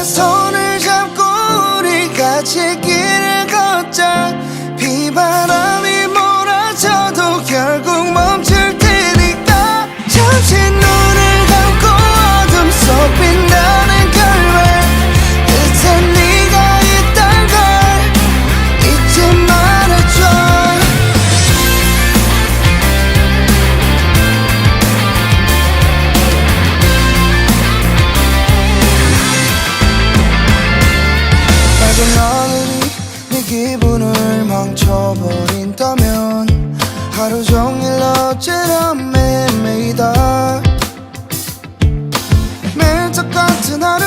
last home. 기분을 망쳐버린다면 하루 종일 어제라 매매이다 매일 똑같은 하루